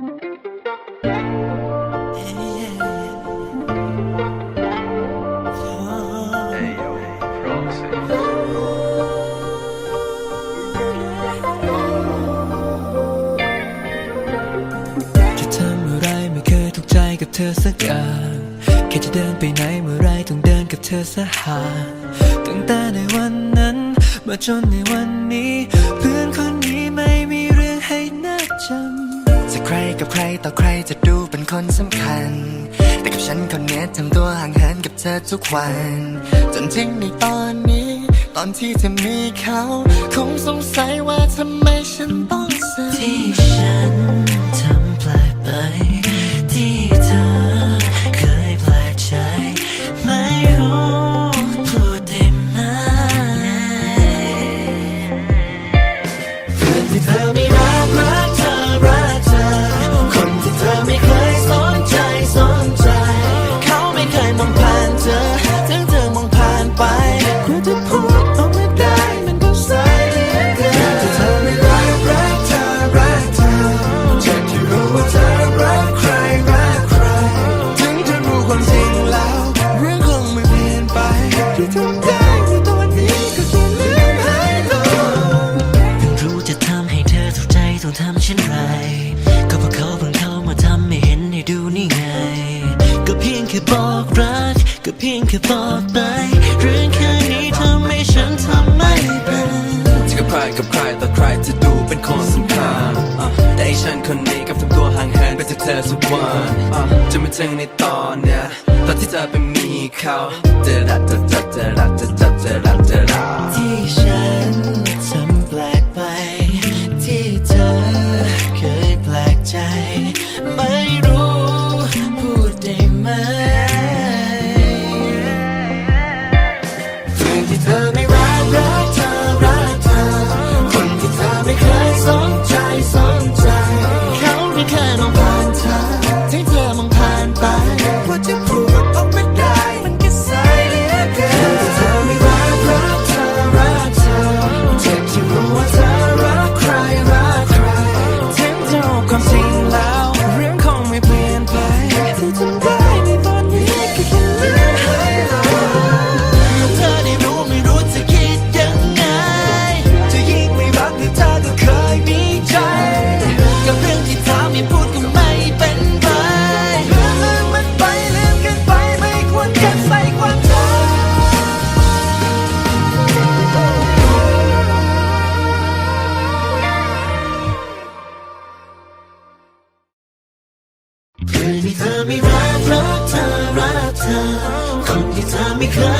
กใจกับเธอสักอย่างแค่จะเดินไปไหนเมื่อไรต้องเดินกับเธอสหาตั้งแต่ในวันนั้น มาจนในวันนี้ รกับใครต่อใครจะดูเป็นคนสำคัญ แต่กับฉันคนเนี้ยทำตัวห่างเหินกับเธอทุกวัน จนถึงในตอนนี้ ตอนที่เธอมีเขา คงสงสัยว่าทำไมฉันต้องเสียที่ฉันทำแปลกไป ที่เธอเคยแปลกใจ ไม่รู้พูดได้ไหมเพื่อนที่เธอไม่ ที่ทำได้ในตอนนี้ก็แค่ลืมให้ลงเพิ่งรู้จะทำให้เธอถูกใจต้องทำเช่นไร ก็เพราะเขาเพิ่งเข้ามาทำให้เห็นให้ดูนี่ไง ก็เพียงแค่บอกรัก ก็เพียงแค่บอกไป เรื่องแค่นี้ทำให้ฉันทำไม่เป็นจะกับใครกับใครต่อใครจะดูเป็นคนสำคัญอะแต่ไอ้ฉันคนนี้กับทำตัวห่างเหินไปจากเธอทุกวันอะจนมาถึงในตอนเนี้ย ตอนที่เธอไปมีเขาเจอรักเจอเจอเจอรักจอเจอเจอรักเจอรัก ที่เธอไม่รักรักเธอรักเธอคนที่เธอไม่เคย